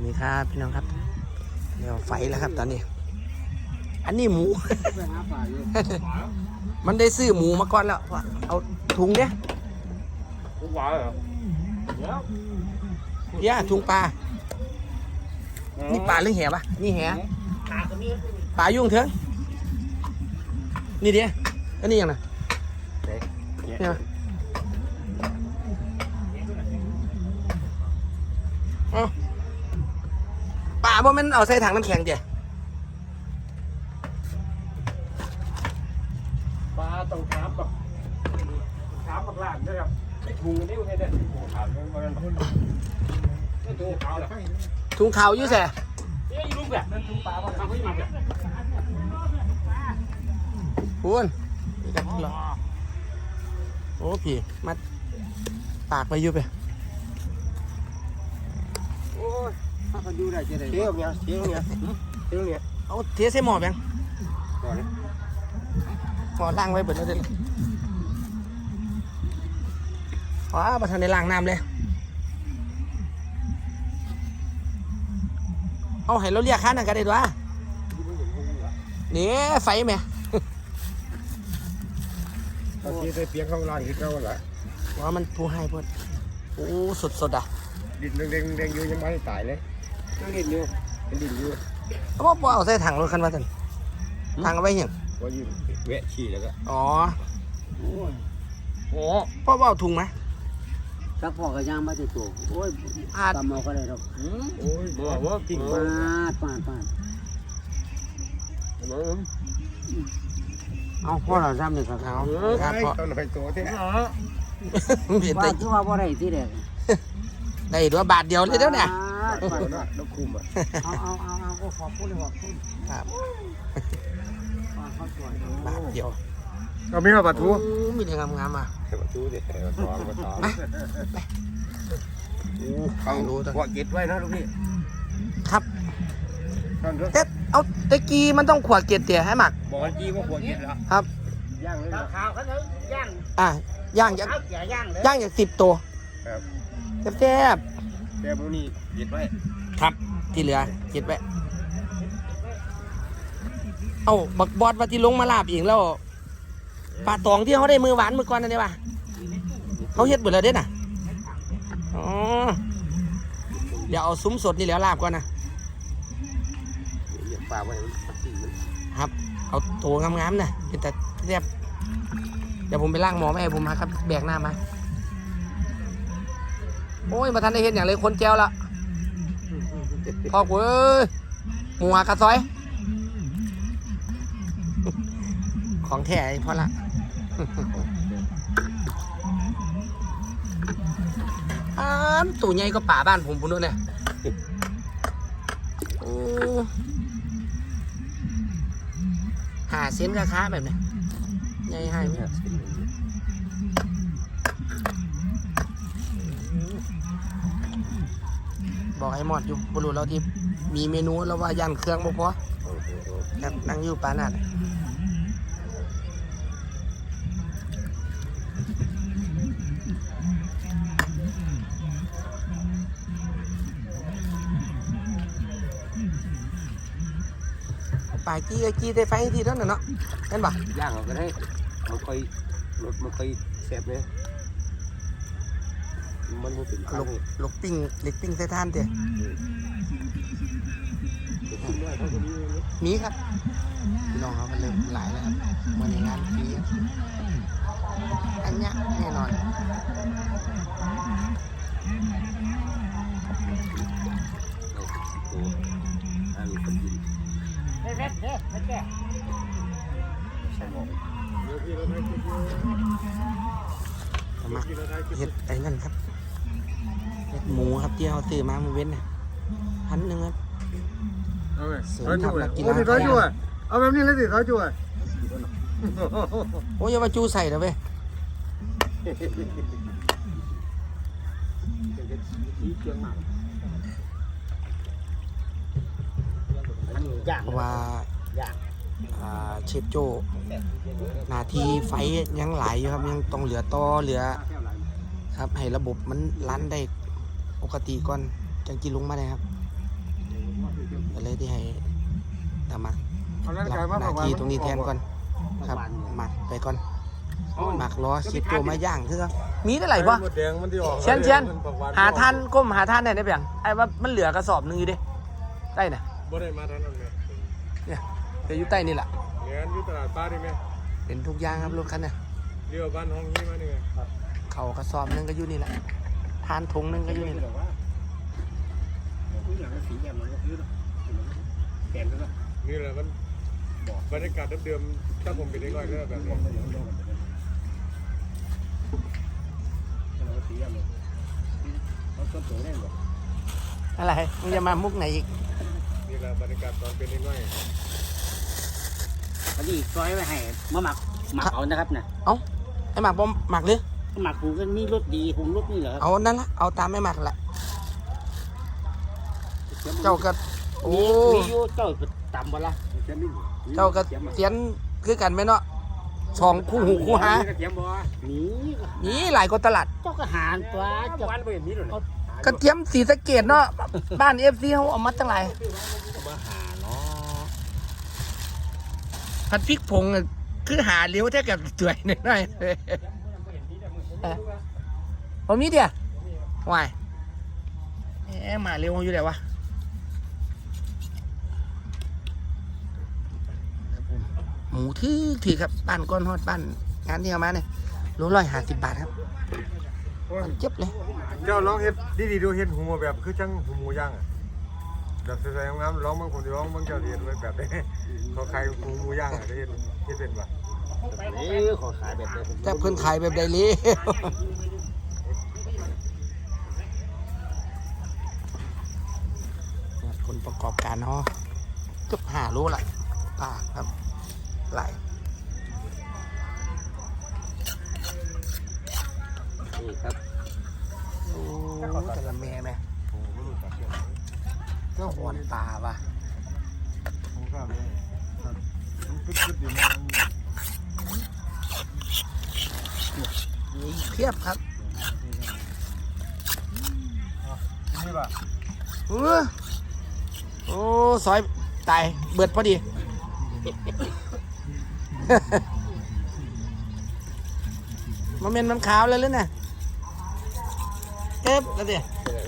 วันนี้ครับพี่น้องครับเดี๋ยวไฟแล้วครับตอนนี้ อันนี้หมูไปหาปลาอยู่มันได้ซื้อหมูมาก่อนแล้วว่าเอาถุงเนี้ยกูหวานเหรอเดี๋ยวย่าถุงปลา นี่ปลาหรือแหปะนี่แหปลาตัวนี้ปลายุ่งเถอะนี่เดียอันนี้ยังไงเนี่ยเอา ปลาบ่แมันเอาใส่ถังน้ำแข็งเดียปลาต้องถามกับถามกับหลานด้วยครับไม่ถุงนี่ไงเนี่ยถามเรื่องมันไม่ถุงขาวเหรอถุงขาวอยู่แส่เอ้ยลูกแบบนั้นถุงปลาบ้างทำให้มาแบบคุณนี่กันเหรอโอ้พี่มัดปากไปอยู่ไปโอ้ย ถ้าเขาดูได้จะได้เที่ยวเนี่ยเที่ยวเนี่ยเที่ยวเนี่ยเอาเทใส่หม้อแบงก่อนหม้อล่างไว้เบิดแล้วเด้อว้าประทานในล้างน้ำเลยเอาให้เราเรียกค่านั่นกันได้ด้วยนี่ไฟไหมตอนที่ใส่เปียกเข้าล่างที่เข้าละว่ามันผู้ให้พดโอ้สดสดๆอะดินแดงแดงอยู่ยังไม่ได้ตายเลย ยังดินอยู่เป็นดินอยู่เอาบ่บ่เอาใส่ถังรถคันมาสันถังเอาไว้เหี่ยงว่ายืนแวะฉี่แล้วก็อ๋อโอ้ยโอ้พ่อบ่เอาถุงไหมสักพอกระย่างมาติดตัวโอ้ยอาดตำเอาก็ได้ดอกโอ้ยบอกว่ากิ่งปาดปาดปาดเอาพ่อเราทำนี่ครับเอาเออครับให้พ่อตอนหน่อยตัวที่เห็นว่าได้คือว่าบ่ได้ที่แรกได้ด้วยบาทเดียวเลยเด้อเนี่ย ปาดปาดแล้วคุมอะเอาเอาเอาเอาก็ขอบคุณเลยขอบคุณครับปาดเขาสวยบาทเดียวก็มีมาปะทูโอ้มีแต่งามๆอะปะทูเด็ดปะทองปะทองเอาหัวเก็ดไว้นะลูกพี่ครับตอนรถเต๊ะเอาตะกี้มันต้องขวดเกล็ดเตี๋ยให้หมักบอกจี้ว่าหัวเก็ดแล้วครับย่างเลยขาวเขาเถอะย่างอะย่างจากขาวเกี่ยย่างเลยย่างจากสิบตัวครับ แซ่บแกมูนี่เก็ดไว้ครับที่เหลือเก็บไว้เอาบักบอดว่าที่ลงมาลาบเองแล้วปลาตองที่เขาได้มือหวานมือก่อนนั่นเด้ป่ะเขาเฮ็ดเบิดแล้วเด้น่ะอ๋อเดี๋ยวเอาซุ้มสดนี่แล้วลาบก่อนนะเหยียบปาไว้ครับ เอาโถงามๆนะเป็นแต่เรียบเดี๋ยวผมไปล่างหมอแม่ผมมาครับ แบกหน้ามา โอ้ยมาทันได้เห็นอย่างเลยคนแจวละพ่อกูเอ้ยหมูหักกระซอย ของแท้พ่อละอานตู่ใหญ่ก็ป่าบ้านผมพุ่นด้วยเนี่ยหาเส้นกราคาแบบเนี้ยใหญ่ให้ไหม บอกให้หมดอยู่บรูเราที่มีเมนูแล้วว่ายันเครื่องบ่พอครับนั่งอยู่ปานาดปลายกี้กี้ได้ไฟทีแล้วน่ะเนาะเห็นปะย่างเอาก็ได้มันค่อยรถมันค่อยแซ่บเลย มันบ่เป็นข้าวลูกลูกปิ้งเล็กปิ้งใส่ท่านเตะมีครับพี่น้องเขาก็เริ่มหลายแล้วครับมาในงานฟรีครับอันเนี้ยแน่นอนอันนี้ก็กินเด็ดเด็ดเด็ดเด็ดเอามาเห็ดไอ้นั่นครับเห็ดหมูครับที่เขาซื้อมาเมื่อเว้นน่ะพันหนึ่งครับ เอาไงเสริมทัพนักกีฬาโอ้ยร้อยจั่วเอาแบบนี้เลยสิร้อยจั่วโอ้ยอย่ามาจูใส่นะเว้ยย่างเพราะว่าย่างอ่าเชฟโจหนาทีไฟยังหลายอยู่ครับ ยังต้องเหลือต่อเหลือ ครับให้ระบบมันรันได้ป กติก่อนจังกินลงมาได้ครับก็เลยที่ให้ตามักเอานั้นรับกลายมาหน้าที่ตรงนี้แทนก่อนครับหมักไปก่อนหมักล้อชิดตัวมาย่างคือครับมีได้ไหลปะหมดแดงมันที่ออกเชียนเชียนหาท่านก้มหาท่านได้ได้เปล่าไอ้ว่ามันเหลือกระสอบหนึงอยู่ดิใต้น่ะบ่ได้มาทางนั้นแม่เนี่ยเดี๋ยวอยู่ใต้นี่แหละเรียนอยู่ตลาดป้าดิแม่เป็นทุกอย่างครับรถคันเนี่ยเรียวบ้านห้องนี้มานี่ไงเขากระสอบหนึงก็อยู่นี่แหละ ทานถุงหนึงก็อยู่นี่แหละนี่แหละมันบรรยากาศเดิมๆถ้าผมเป็นเด็กน้อยก็แบบนี้อะไรมึงจะมามุกไหนอีกนี่แหละบรรยากาศตอนเป็นเด็กน้อยอันนี้ซอยไว้ให้มาหมักหมักเอานะครับนะไอ้หมักบอมหมักหรือ หมักปรุงก็มีรสดีปรุงรสนี่เหรอครับเอานั่นละเอาตามไม่หมักแหละเจ้าก็โอ้มีอยู่เจ้าต่ำบ่ละเจ้าก็เสียนคือกันไหมเนาะสองคู่หูคู่หาเทียมบ่นี่นี่หลายกว่าตลาดเจ้าก็หารตัวเจ้าวันบ่เห็นมีหรอกกระเทียมสีสะเกดเนาะบ้านเอฟซีเขาเอามาตั้งหลายมาหาเนาะผัดพริกผงอะคือหาเลี้ยวแท้กับจ่วยหน่อยๆเออ ผมมีเดียววายแหมมาเร็วอยู่ไหนวะครับผมหมูทื่อถือครับบ้านก้อนฮอดบ้านงานที่เอามาเนี่ยโลร้อยห้าสิบบาทครับมันเจ็บเลย เจ้าร้องเฮ็ดดีๆดูเฮ็ดหูแบบคือจังหูหมูย่างอะแบบใส่ๆงามๆร้องบางคนที่ร้องบางเจ้าเรียนไว้แบบนี้เขาใครหูหมูย่างอะได้เฮ็ดเฮ็ดเป็นป่ะ เอ้ยขอขายแบบนี้แต่เพิ่นขายแบบใดเลยคนประกอบการเนาะเกือบหารู้ละป่าครับไหลายนี่ครับโอ้แต่ละแม่แม่ก็หอนป่าว่ะผมก็ไม่ครับมันคึดๆอยู่นะ เพียบครับนี่ป่ะเออโอ้ซอยตายเบิดพอดี มันเป็นน้ำขาวเลยหรือเนี่ยเอ๊บแล้วเดี๋ยว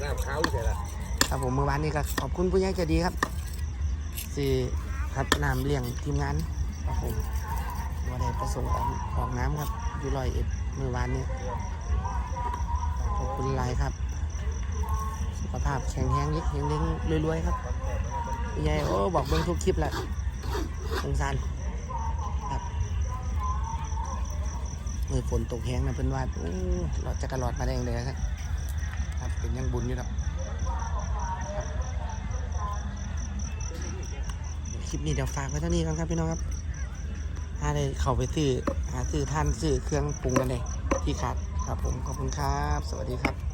น้ำขาวใช่ละครับผมเมื่อวานนี้ก็ขอบคุณผู้ใหญ่ใจดีครับสี่ครับน้ำเลี้ยงทีมงานครับผมว่าได้ประสงค์ออกออกน้ำครับ อยู่ลอยเอ็ดเมื่อวานนี้ขอบคุณหลายครับ สุขภาพแข็งแรงเล็กแข็งเล้งรวยๆครับผู้ใหญ่โอ้บอกเบิ้งทุกคลิปแหละสงสารครับเมื่อฝนตกแห้งนะเพิ่นว่าโอ้เราจะกระหลอดมาได้ยังไงครับครับเป็นยังบุญอยู่ครับคลิปนี้เดี๋ยวฝากไว้เท่านี้ก่อนครับพี่น้องครับ ถ้าได้เข้าไปซื้อหาซื้อท่านซื้อเครื่องปรุงกันเลยที่ขาดครับผมขอบคุณครับ สวัสดีครับ